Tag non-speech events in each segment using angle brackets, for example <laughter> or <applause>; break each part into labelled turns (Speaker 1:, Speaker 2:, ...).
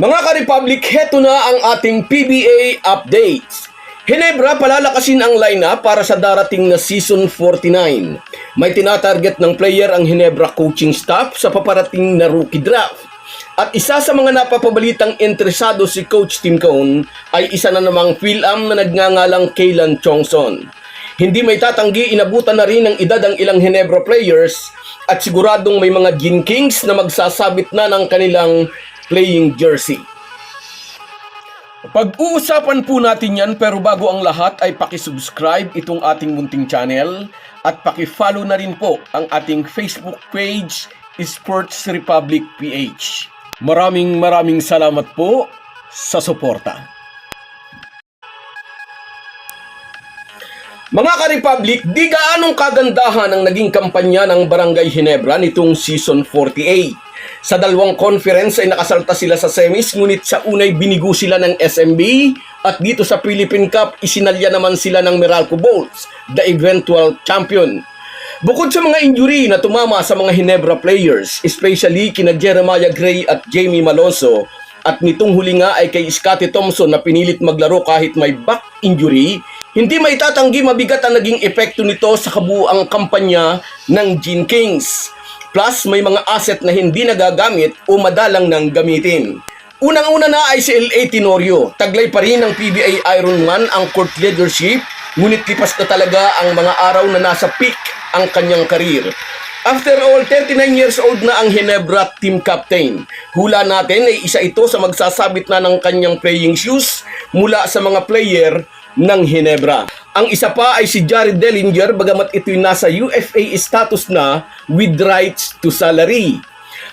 Speaker 1: Mga ka-Republic, heto na ang ating PBA updates. Hinebra palalakasin ang lineup para sa darating na season 49. May tinatarget ng player ang Hinebra coaching staff sa paparating na rookie draft. At isa sa mga napapabalitang interesado si Coach Tim Cone ay isa na namang Phil-Am na nagngangalang Kaylan Chongson. Hindi may tatanggi inabutan na rin ng edad ang ilang Hinebra players at siguradong may mga Gin Kings na magsasabit na ng kanilang playing jersey. Pag-uusapan po natin yan pero bago ang lahat ay paki-subscribe itong ating munting channel at paki-follow na rin po ang ating Facebook page Sports Republic PH. Maraming maraming salamat po sa suporta. Mga ka-Republic, di gaanong kagandahan ang naging kampanya ng Barangay Hinebra nitong Season 48. Sa dalawang conference ay nakasalta sila sa semis ngunit sa unay binigo sila ng SMB at dito sa Philippine Cup isinalya naman sila ng Meralco Bolts, the eventual champion. Bukod sa mga injury na tumama sa mga Hinebra players, especially kina Jeremiah Gray at Jamie Malonzo, at nitong huli nga ay kay Scottie Thompson na pinilit maglaro kahit may back injury, hindi may tatanggi mabigat ang naging epekto nito sa kabuang kampanya ng Gene Kings. Plus, may mga asset na hindi nagagamit o madalang nang gamitin. Unang-una na ay si L.A. Tenorio. Taglay pa rin ng PBA Ironman ang court leadership, ngunit lipas na talaga ang mga araw na nasa peak ang kanyang karir. After all, 39 years old na ang Hinebra team captain. Hula natin ay isa ito sa magsasabit na ng kanyang playing shoes mula sa mga player ng Hinebra. Ang isa pa ay si Jared Dellinger bagamat ito'y nasa UFA status na with rights to salary.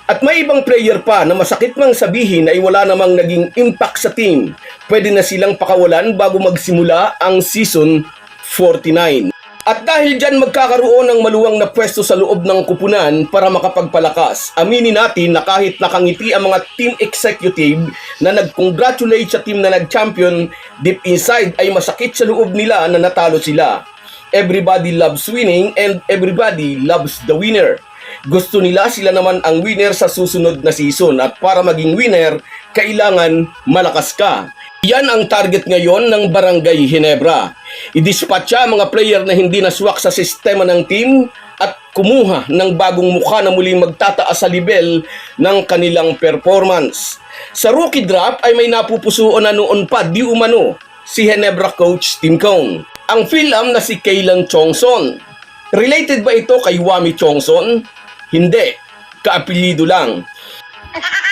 Speaker 1: At may ibang player pa na masakit mang sabihin ay wala namang naging impact sa team. Pwede na silang pakawalan bago magsimula ang season 49. At dahil dyan magkakaroon ng maluwang na pwesto sa loob ng kupunan para makapagpalakas, aminin natin na kahit nakangiti ang mga team executive na nag-congratulate sa team na nag-champion, deep inside ay masakit sa loob nila na natalo sila. Everybody loves winning and everybody loves the winner. Gusto nila sila naman ang winner sa susunod na season at para maging winner, kailangan malakas ka. Yan ang target ngayon ng Barangay Hinebra. Idispatcha mga player na hindi naswak sa sistema ng team at kumuha ng bagong mukha na muling magtataas sa level ng kanilang performance. Sa rookie draft ay may napupusuan na noon pa di umano si Hinebra coach Tim Cone. Ang Phil-Am na si Kaylan Chongson. Related ba ito kay Wami Chongson? Hindi. Kaapelido lang. <laughs>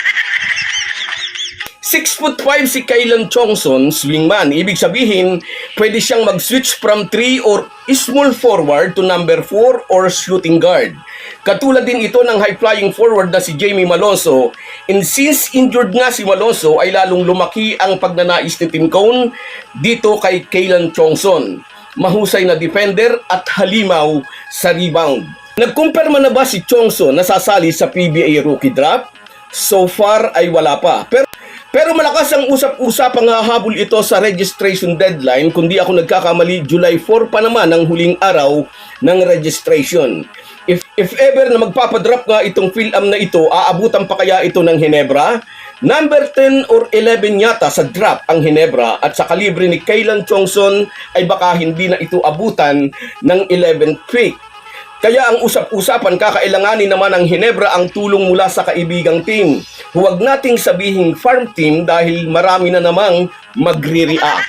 Speaker 1: 6 foot 5 si Kaylan Chongson, swingman. Ibig sabihin, pwede siyang mag-switch from 3 or small forward to number 4 or shooting guard. Katulad din ito ng high-flying forward na si Jamie Malonzo. And since injured nga si Malonzo, ay lalong lumaki ang pagnanais ni Tim Cone dito kay Kaylan Chongson. Mahusay na defender at halimaw sa rebound. Nagkumpirma na ba si Chongson na sasali sa PBA Rookie Draft? So far ay wala pa. Pero pero malakas ang usap-usapang hahabol ito sa registration deadline kundi ako nagkakamali July 4 pa naman ang huling araw ng registration. If, if ever na magpapadrop nga itong film na ito, aabutan pa kaya ito ng Hinebra? Number 10 or 11 yata sa drop ang Hinebra at sa kalibre ni Kaylan Chongson ay baka hindi na ito abutan ng 11th pick. Kaya ang usap-usapan kakailanganin naman ng Hinebra ang tulong mula sa kaibigang team. Huwag nating sabihing farm team dahil marami na namang magre-react.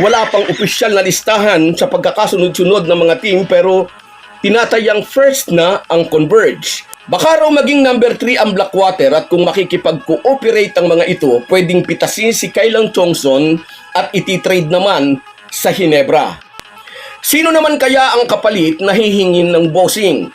Speaker 1: Wala pang opisyal na listahan sa pagkakasunod-sunod ng mga team pero tinatayang first na ang Converge. Baka raw maging number 3 ang Blackwater at kung makikipag-cooperate ang mga ito, pwedeng pitasin si Kailang Chongson at iti-trade naman sa Hinebra. Sino naman kaya ang kapalit na hihingin ng bossing?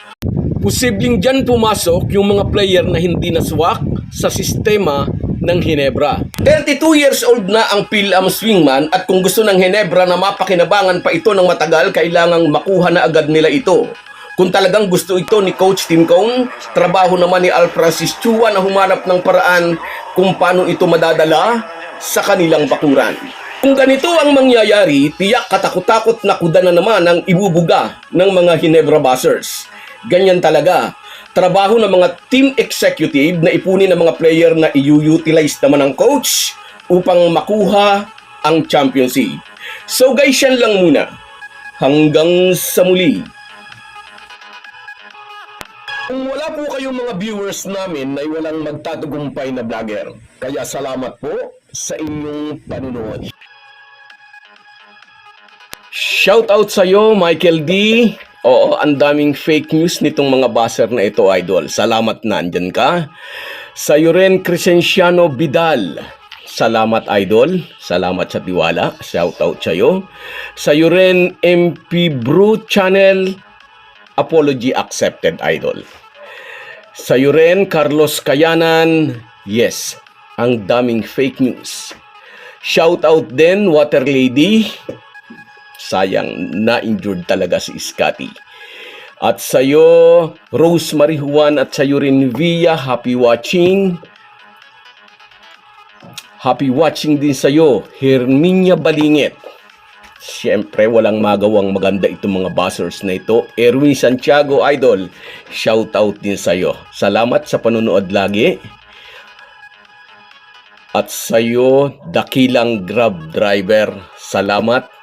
Speaker 1: Posibleng dyan pumasok yung mga player na hindi naswak sa sistema ng Hinebra. 32 years old na ang Phil-Am Swingman at kung gusto ng Hinebra na mapakinabangan pa ito ng matagal, kailangang makuha na agad nila ito. Kung talagang gusto ito ni Coach Tim Cone, trabaho naman ni Al Francis Chua na humanap ng paraan kung paano ito madadala sa kanilang bakuran. Kung ganito ang mangyayari, tiyak katakot-takot na kuda na naman ang ibubuga ng mga Hinebra Buzzers. Ganyan talaga. Trabaho ng mga team executive na ipunin ng mga player na i-utilize naman ng coach upang makuha ang championship. So guys, yan lang muna. Hanggang sa muli. Kung wala po kayong mga viewers namin ay walang magtatagumpay na vlogger. Kaya salamat po sa inyong panunood. Shout out sa iyo, Michael D. Oo, ang daming fake news nitong mga buzzer na ito, idol. Salamat na andyan ka. Sa iyo rin, Crescenciano Vidal. Salamat, idol. Salamat sa tiwala. Shout out sa iyo. Sa iyo rin, MP Brew Channel. Apology accepted, idol. Sa iyo rin, Carlos Kayanan. Yes, ang daming fake news. Shout out din, Water Lady. Sayang, na-injured talaga si Scotty. At sa'yo, Rosemary Juan at sa'yo rin Via, happy watching. Happy watching din sa'yo, Herminia Balingit. Siyempre, walang magawang maganda itong mga buzzers na ito. Erwin Santiago, idol, shout out din sa'yo. Salamat sa panonood lagi. At sa'yo, dakilang grab driver, salamat